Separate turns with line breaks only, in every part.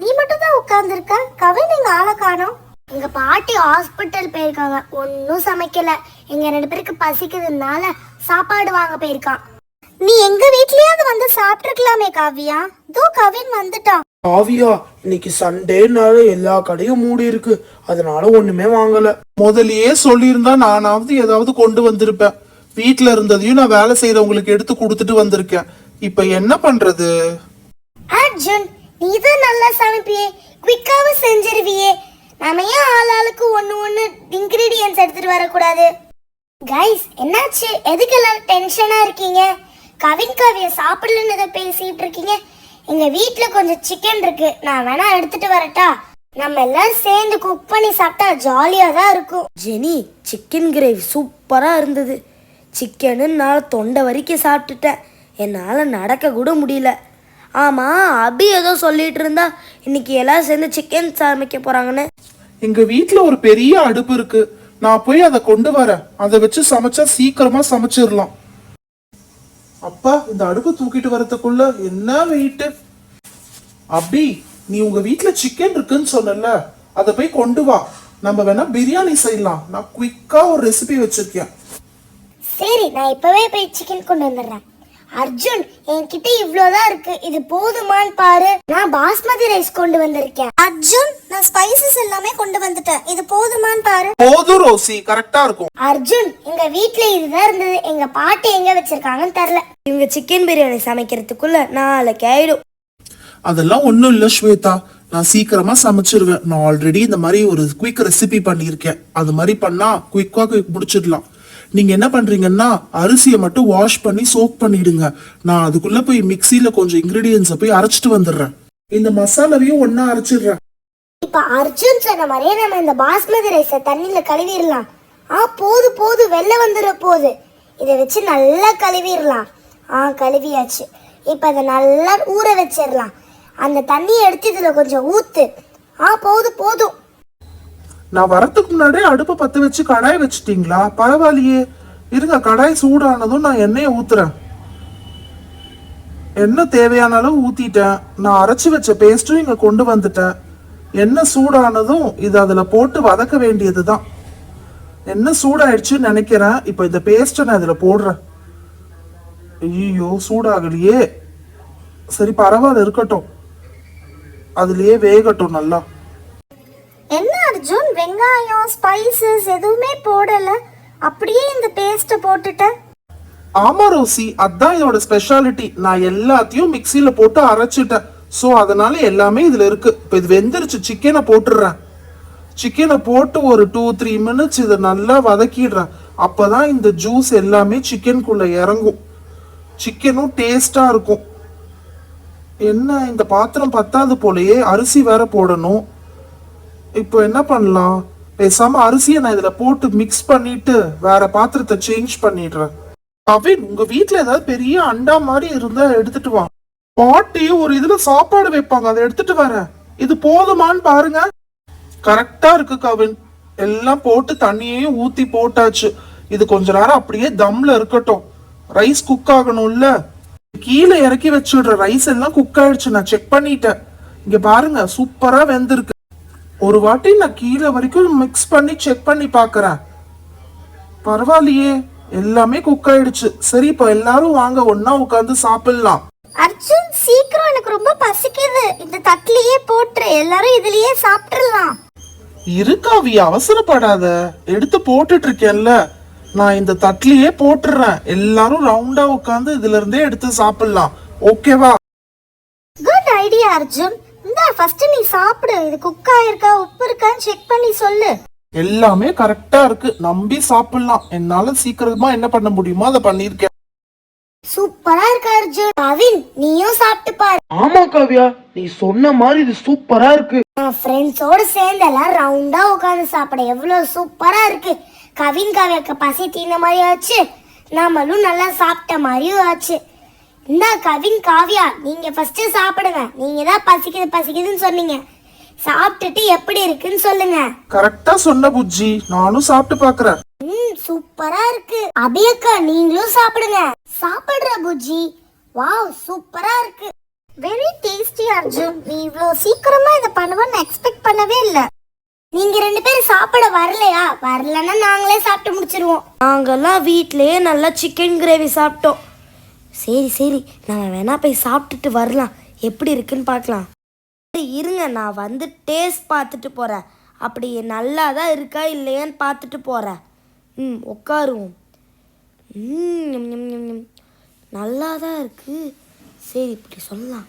நீ மட்டும் தான் உட்கார்ந்துருக்க? கவின் எங்க ஆளை காணோம். எங்க பாட்டி ஹாஸ்பிட்டல் போயிருக்காங்க. ஒன்னும் சமைக்கல. எங்க ரெண்டு பேருக்கு பசிக்குதுனால சாப்பாடு வாங்க போயிருக்கான். நீ எங்க வீட்லயாவது வந்து சாப்பிட்டுருக்கலாமே காவியா? தோ கவின் வந்துட்டான்.
காவியா இன்னைக்கு சண்டேனால எல்லா கடையும் மூடி இருக்கு. அதனால ஒண்ணுமே வாங்கல. முதல்லயே சொல்லியிருந்தா நானாவது ஏதாவது கொண்டு வந்திருப்பேன். வீட்ல இருந்ததையும் நான் வேலை செய்யறவங்களுக்கு எடுத்து கொடுத்துட்டு வந்திருக்கேன். இப்ப என்ன பண்றது?
அர்ஜுன் நீ தான் நல்லா சமைப்பியே குயிக்காவும் செஞ்சிருவியே. நாம ஏன் ஆள் ஆளுக்கு ஒன்று ஒன்று இன்க்ரீடியன்ஸ் எடுத்துட்டு வரக்கூடாது? கைஸ் என்னாச்சு? எதுக்கு எல்லாரும் டென்ஷனாக இருக்கீங்க? கவின் காவிய சாப்பிடலன்னு இதை பேசிட்டு இருக்கீங்க. எங்க வீட்டுல கொஞ்சம் சிக்கன் இருக்கு. நான் வேணா எடுத்துட்டு வரட்டா? நம்ம எல்லாரும் சேர்ந்து குக் பண்ணி சாப்பிட்டா ஜாலியா தான் இருக்கும்.
ஜெனி சிக்கன் கிரேவி சூப்பராக இருந்தது. சிக்கனு நான் தொண்டை வரைக்கும் சாப்பிட்டுட்டேன். என்னால் நடக்க கூட முடியல. ஆமாம் அபி ஏதோ சொல்லிட்டு இருந்தா இன்னைக்கு எல்லாரும் சேர்ந்து சிக்கன் சமைக்க போகிறாங்கன்னு
எங்க வீட்ல ஒரு பெரிய அடுப்பு இருக்கு. நான் போய் அதை கொண்டு வரேன். அதை வச்சு சமைச்சா சீக்கிரமா சமைச்சிடலாம். அப்பா இந்த அடுப்பு தூக்கிட்டு வரதுக்குள்ள என்ன வெயிட் அபி நீ உங்க வீட்ல சிக்கன் இருக்குன்னு சொன்னல அதை போய் கொண்டு வா. நம்ம வேணா பிரியாணி செய்யலாம். நான் குயிக்கா ஒரு ரெசிபி வச்சிருக்கேன்.
சரி நான் இப்பவே போய் சிக்கன் கொண்டு வந்துடுறேன். அர்ஜுன் என்கிட்ட இவ்வளவுதான் இருக்கு. இது போதுமான்னு பாரு. நான் பாஸ்மதி ரைஸ் கொண்டு வந்திருக்கேன். அர்ஜுன் நான் ஸ்பைசஸ் எல்லாமே கொண்டு வந்துட்டேன். இது போதுமான்னு பாரு.
போதும் ரோசி கரெக்டா இருக்கும்.
அர்ஜுன் எங்க வீட்ல இதுதான் இருந்தது. எங்க பாட்டி எங்க வச்சிருக்காங்கன்னு தெரியல.
இவங்க சிக்கன் பிரியாணி சமைக்கிறதுக்குள்ள நாளைக்கு ஆயிடும்.
அதெல்லாம் ஒண்ணும் இல்ல ஸ்வேதா. நான் சீக்கிரமா சமைச்சிருவேன். நான் ஆல்ரெடி இந்த மாதிரி ஒரு குயிக் ரெசிபி பண்ணியிருக்கேன். அது மாதிரி பண்ணா குயிக்கா முடிச்சிடலாம். நீங்க என்ன பண்றீங்கன்னா அரிசியை மட்டும் வாஷ் பண்ணி சோக் பண்ணிடுங்க. நான் அதுக்குள்ள போய் மிக்சியில கொஞ்சம் இன்கிரீடியன்ஸை போய் அரைச்சிட்டு வந்துடுறேன். இந்த மசாலாவையும் ஒன்னா அரைச்சிடுறேன்.
இப்ப அர்ஜுன் சொன்ன மாதிரியே நம்ம இந்த பாஸ்மதி ரைஸ தண்ணியில கழுவிடலாம். ஆ போது போது வெள்ளை வந்துட போகுது இதை வச்சு நல்லா கழுவிடலாம். ஆ கழுவியாச்சு. இப்ப அதை நல்லா ஊற வச்சிடலாம். அந்த தண்ணியை எடுத்து இதுல கொஞ்சம் ஊத்து. ஆ போது போதும்.
நான் வரத்துக்கு முன்னாடியே அடுப்பை பற்ற வச்சு கடாய் வச்சுட்டீங்களா? பரவாயில்லையே. இருங்க கடாய் சூடானதும் நான் எண்ணெயை ஊத்துறேன். எண்ணெய் தேவையான அளவு ஊத்திட்டேன். நான் அரைச்சி வச்ச பேஸ்ட்டும் இங்க கொண்டு வந்துட்டேன். எண்ணெய் சூடானதும் இது அதுல போட்டு வதக்க வேண்டியது தான் எண்ணெய் சூடாயிடுச்சுன்னு நினைக்கிறேன். இப்போ இந்த பேஸ்ட்டை நான் இதுல போடுறேன். ஐயோ சூடாகலையே. சரி பரவாயில்ல இருக்கட்டும். அதுலயே வேகட்டும் நல்லா.
அர்ஜுன் வெங்காயம் ஸ்பைசஸ் எதுவுமே போடல. அப்படியே இந்த பேஸ்ட்டை போட்டுட்டேன்.
ஆமா ரோசி அதான் இதோட ஸ்பெஷாலிட்டி நான் எல்லாத்தையும் மிக்சியில போட்டு அரைச்சிட்டேன். சோ அதனால எல்லாமே இதுல இருக்கு. இப்போ இது வெந்துருச்சு சிக்கனை போட்டுடுறேன். சிக்கனை போட்டு ஒரு டூ த்ரீ மினிட்ஸ் இதை நல்லா வதக்கிடுறேன். அப்பதான் இந்த ஜூஸ் எல்லாமே சிக்கனுக்குள்ள இறங்கும். சிக்கனும் டேஸ்டா இருக்கும். என்ன இந்த பாத்திரம் பத்தாது போலயே அரிசி வேற போடணும். இப்போ என்ன பண்ணலாம்? பேசாம அரிசியை நான் இதுல போட்டு மிக்ஸ் பண்ணிட்டு வேற பாத்திரத்தை சேஞ்ச் பண்ணிடுறேன். கவின் உங்க வீட்டுல ஏதாவது பெரிய அண்டா மாதிரி இருந்தா எடுத்துட்டு வா. பாட்டி ஒரு இதுல சாப்பாடு வைப்பாங்க அதை எடுத்துட்டு வரேன் இது போதுமான்னு பாருங்க. கரெக்டா இருக்கு கவின். எல்லாம் போட்டு தண்ணியையும் ஊத்தி போட்டாச்சு. இது கொஞ்ச நேரம் அப்படியே தம்ல இருக்கட்டும். ரைஸ் குக் ஆகணும்ல. கீழே இறக்கி வச்சுடுற ரைஸ் எல்லாம் குக் ஆயிடுச்சு நான் செக் பண்ணிட்டேன். இங்க பாருங்க சூப்பரா வெந்திருக்கு. ஒரு வாட்டி நான் கீழே வரைக்கும் மிக்ஸ் பண்ணி செக் பண்ணி பார்க்கறேன். பரவாயில்லையே எல்லாமே குக் ஆயிடுச்சு. சரி இப்போ எல்லாரும் வாங்க ஒண்ணா உட்காந்து சாப்பிடலாம்.
அர்ஜுன் சீக்கிரம் எனக்கு ரொம்ப பசிக்குது. இந்த தட்டிலேயே போட்டுரு எல்லாரும் இதுலயே சாப்பிட்டுறலாம்
இருக்காவி அவசரப்படாத. எடுத்து போட்டுட்டு இருக்கேன்ல நான் இந்த தட்டிலேயே போட்டுறேன் எல்லாரும் ரவுண்டா உட்காந்து இதுல இருந்தே எடுத்து சாப்பிடலாம். ஓகேவா
குட் ஐடியா அர்ஜுன். ஃபர்ஸ்ட் நீ சாப்பிடு. இது குக் ஆயிருக்கா உப்பு இருக்கான்னு செக் பண்ணி சொல்லு.
எல்லாமே கரெக்டா இருக்கு. நம்பி சாப்பிடலாம். என்னால சீக்கிரமா என்ன பண்ண முடியுமோ அதை பண்ணிருக்கேன்
சூப்பரா இருக்கு அர்ஜுன். கவின் நீயும் சாப்பிட்டு பாரு.
ஆமா காவியா. நீ சொன்ன மாதிரி இது சூப்பரா இருக்கு.
நான் ஃப்ரெண்ட்ஸோட சேர்ந்து எல்லாம் ரவுண்டா உட்காந்து சாப்பிட எவ்வளவு சூப்பரா இருக்கு. கவின் காவியாக்கு பசி தீன மாதிரி ஆச்சு நாமளும் நல்லா சாப்பிட்ட மாதிரியும் ஆச்சு. இந்தா கவின் காவியா நீங்க ஃபர்ஸ்ட் சாப்பிடுங்க. நீங்க தான் பசிக்குது பசிக்குதுன்னு சொன்னீங்க. சாப்பிட்டுட்டு எப்படி இருக்குன்னு சொல்லுங்க.
கரெக்டா சொன்ன புஜ்ஜி. நானும் சாப்பிட்டு பாக்குறேன்
ம் சூப்பரா இருக்கு. அபியக்கா நீங்களும் சாப்பிடுங்க. சாப்பிடுற புஜ்ஜி வாவ் சூப்பரா இருக்கு. Very tasty Arjun. நீ இவ்வளோ சீக்கிரமா இதை பண்ணுவேன்னு எக்ஸ்பெக்ட் பண்ணவே இல்லை. நீங்க ரெண்டு பேரும் சாப்பிட வரலையா? வரலன்னா நாங்களே சாப்பிட்டு முடிச்சிருவோம்.
நாங்கெல்லாம் வீட்டிலேயே நல்லா சிக்கன் கிரேவி சாப்பிட்டோம். சரி சரி நம்ம வேணா போய் சாப்பிட்டுட்டு வரலாம். எப்படி இருக்குன்னு பார்க்கலாம். சரி இருங்க நான் வந்து டேஸ்ட் பார்த்துட்டு போகிறேன் அப்படி நல்லா தான் இருக்கா இல்லையான்னு பார்த்துட்டு போகிறேன் ம் உட்காருவோம். ம் நல்லா தான் இருக்குது சரி இப்படி சொல்லலாம்.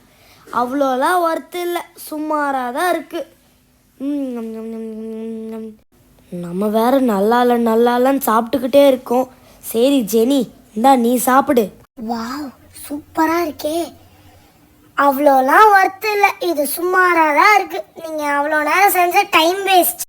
அவ்வளோலாம் ஒர்த்து இல்லை. சுமாராக தான் இருக்குது ம் நம்ம வேற நல்லா இல்லை நல்லா இல்லைன்னு சாப்பிட்டுக்கிட்டே இருக்கோம். சரி ஜெனி இந்தா நீ சாப்பிடு.
வாவ் சூப்பரா இருக்கே. அவ்வளோலாம் ஒர்த்து இல்லை. இது சுமாராக தான் இருக்கு. நீங்கள் அவ்வளோ நேரம் செஞ்ச டைம் வேஸ்ட்